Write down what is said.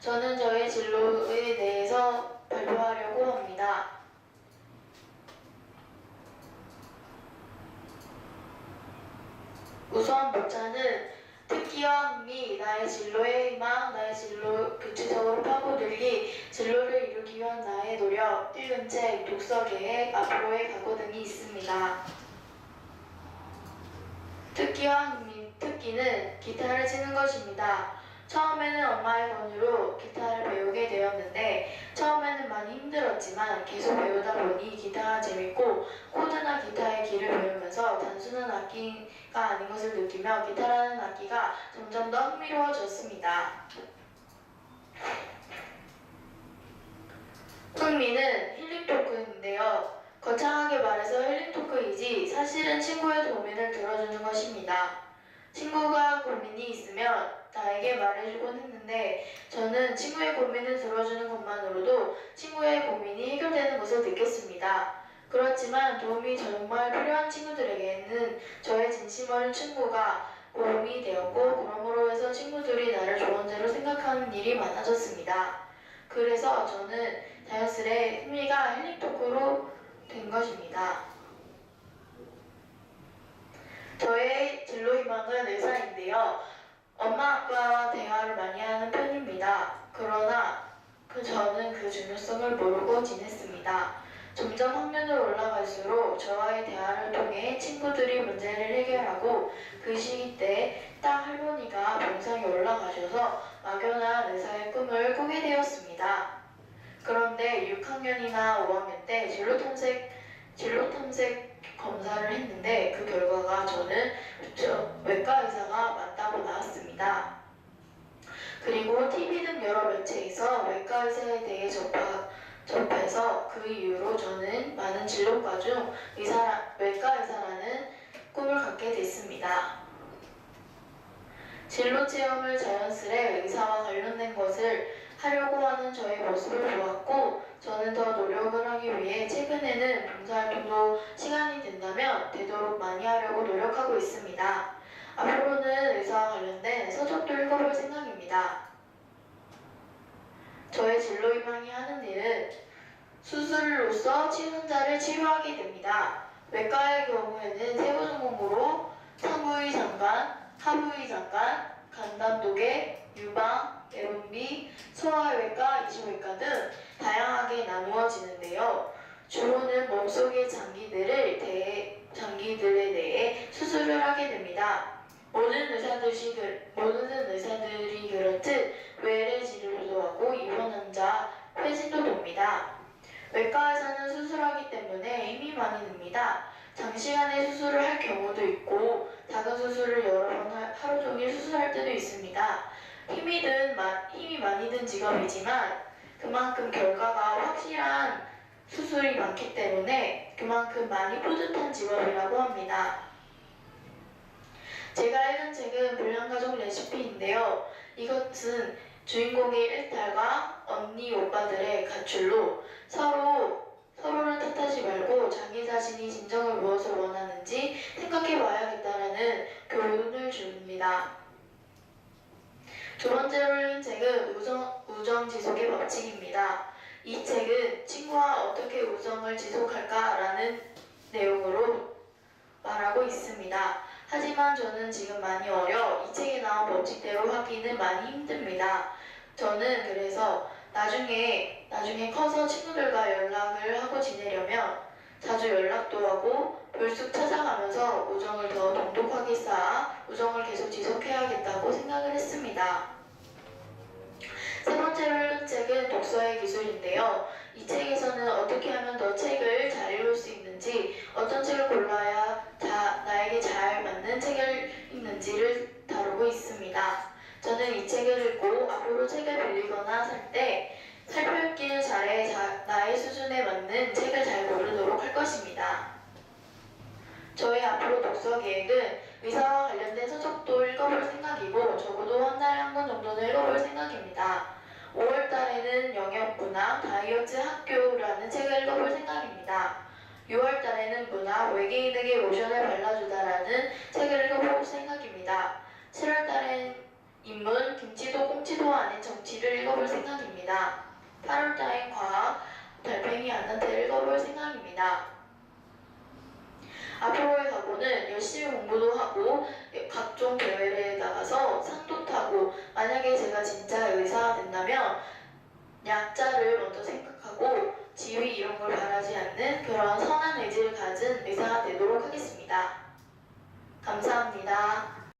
저는 저의 진로에 대해서 발표하려고 합니다. 우선 목차는 특기와 흥미, 나의 진로의 희망, 나의 진로 구체적으로 파고들기, 진로를 이루기 위한 나의 노력, 읽은 책, 독서 계획, 앞으로의 각오 등이 있습니다. 특기와 흥미, 특기는 기타를 치는 것입니다. 처음에는 엄마의 권유로 기타를 배우게 되었는데 처음에는 많이 힘들었지만 계속 배우다 보니 기타가 재밌고 코드나 기타의 길을 배우면서 단순한 악기가 아닌 것을 느끼며 기타라는 악기가 점점 더 흥미로워졌습니다. 흥미는 힐링 토크인데요. 거창하게 말해서 힐링 토크이지 사실은 친구의 고민을 들어주는 것입니다. 친구가 고민이 있으면 나에게 말해주곤 했는데 저는 친구의 고민을 들어주는 것만으로도 친구의 고민이 해결되는 것을 느꼈습니다. 그렇지만 도움이 정말 필요한 친구들에게는 저의 진심 어린 친구가 도움이 되었고 그러므로 해서 친구들이 나를 조언자로 생각하는 일이 많아졌습니다. 그래서 저는 자연스레 흥미가 힐링 토크로 된 것입니다. 저의 진로 희망은 의사인데요. 엄마 아빠와 대화를 많이 하는 편입니다. 그러나 그 저는 그 중요성을 모르고 지냈습니다. 점점 학년을 올라갈수록 저와의 대화를 통해 친구들이 문제를 해결하고 그 시기 때 딱 할머니가 병상에 올라가셔서 막연한 의사의 꿈을 꾸게 되었습니다. 그런데 6학년이나 5학년 때 진로 탐색 진로 탐색 검사를 했는데 그 결과가 저는 저 외과 의사가 맞다고 나왔습니다. 그리고 TV 등 여러 매체에서 외과 의사에 대해 접하, 접해서 그 이후로 저는 많은 진로과 중 의사, 외과 의사라는 꿈을 갖게 됐습니다. 진로 체험을 자연스레 의사와 관련된 것을 하려고 하는 저의 모습을 보았고 저는 더 노력을 하기 위해 최근에는 봉사활동도 시간이 된다면 되도록 많이 하려고 노력하고 있습니다. 앞으로는 의사와 관련된 서적도 읽어볼 생각입니다. 저의 진로 희망이 하는 일은 수술로서 치환자를 치료하게 됩니다. 외과의 경우에는 세부 전공으로 산부의 장관, 하부의 장관, 간담독의 유방, 내분비, 소아외과, 이식외과 등 다양하게 나누어지는데요. 주로는 몸속의 장기들을 대해, 장기들에 대해 수술을 하게 됩니다. 모든 의사들이, 그- 모든 의사들이 그렇듯 외래 진료도 하고 입원 환자 회진도 돕니다. 외과에서는 수술하기 때문에 힘이 많이 듭니다. 장시간에 수술을 할 경우도 있고 작은 수술을 여러 번 하- 하루 종일 수술할 때도 있습니다. 힘이 든 마- 힘이 많이 든 직업이지만 그만큼 결과가 확실한 수술이 많기 때문에 그만큼 많이 뿌듯한 직업이라고 합니다. 제가 읽은 책은 불량가족 레시피인데요. 이것은 주인공의 일탈과 언니 오빠들의 가출로 서로 서로를 탓하지 말고 자기 자신이 진정을 무엇을 원하는지 생각해 봐야겠다라는 교훈을 줍니다. 두 번째로 읽은 책은 우정, 우정 지속의 법칙입니다. 이 책은 친구와 어떻게 우정을 지속할까라는 내용으로 말하고 있습니다. 하지만 저는 지금 많이 어려 이 책에 나온 법칙대로 하기는 많이 힘듭니다. 저는 그래서 나중에 나중에 커서 친구들과 연락을 하고 지내려면 자주 연락도 하고 불쑥 찾아가면서 우정을 더 돈독하게 쌓아 우정을 계속 지속해야겠다고 생각을 독서의 기술인데요. 이 책에서는 어떻게 하면 더 책을 잘 읽을 수 있는지, 어떤 책을 골라야 자, 나에게 잘 맞는 책을 읽는지를 다루고 있습니다. 저는 이 책을 읽고 앞으로 책을 빌리거나 살 때 살펴읽기를 잘해 자- 나의 수준에 맞는 책을 잘 고르도록 할 것입니다. 저의 앞으로 독서 계획은 의사와 관련된 서적도 읽어볼 생각이고 적어도 한 달에 한 권 정도는 읽어볼 생각입니다. 5월 달에는 영역문화 다이어트 학교라는 책을 읽어볼 생각입니다. 6월 달에는 문화 외계인에게 로션을 발라주다라는 책을 읽어볼 생각입니다. 7월 달엔 인문 김치도 꽁치도 아닌 정치를 읽어볼 생각입니다. 8월달엔 과학, 달팽이 안나트를 읽어볼 생각입니다. 앞으로의 각오는 열심히 공부도 하고 각종 대회에 나가서 상도 타고 만약에 제가 진짜 의사가 된다면 약자를 먼저 생각하고 지위 이런 걸 바라지 않는 그런 선한 의지를 가진 의사가 되도록 하겠습니다. 감사합니다.